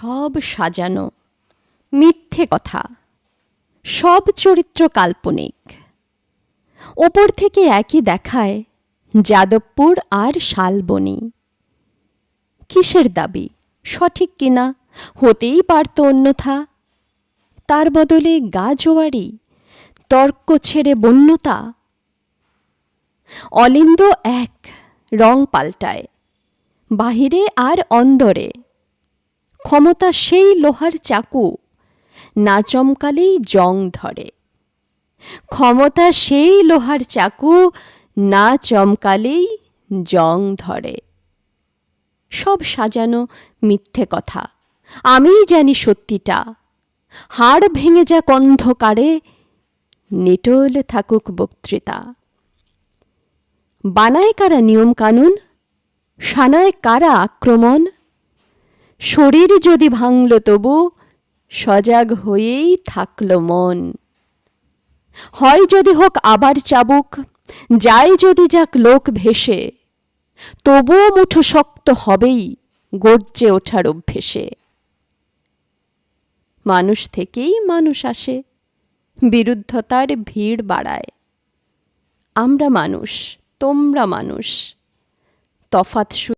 সব সাজানো। মিথ্যে কথা। সব চরিত্র কাল্পনিক। ওপর থেকে একই দেখায় যাদবপুর আর শালবনি। কিসের দাবি? সঠিক কিনা হতেই পারত অন্যথা। তার বদলে গা জোয়ারি, তর্ক ছেড়ে বন্যতা। অলিন্দ এক, রং পাল্টায়। বাহিরে আর অন্দরে। ক্ষমতা সেই লোহার চাকু। না চমকালেই জং ধরে। ক্ষমতা সেই লোহার চাকু, না চমকালেই জং ধরে। সব সাজানো মিথ্যে কথা। আমিই জানি সত্যিটা। হাড় ভেঙে যাক অন্ধকারে, নিটোল থাকুক বক্তৃতা। বানায় কারা নিয়ম কানুন সানায় কারা আক্রমণ? শরীর যদি ভাঙল তবু সজাগ হয়েই থাকল মন। হয় যদি হোক আবার চাবুক, যায় যদি যাক লোক ভেসে, তবুও মুঠো শক্ত হবেই গর্জে ওঠার অভ্যেসে। মানুষ থেকেই মানুষ আসে, বিরুদ্ধতার ভিড় বাড়ায়। আমরা মানুষ, তোমরা মানুষ, তফাৎ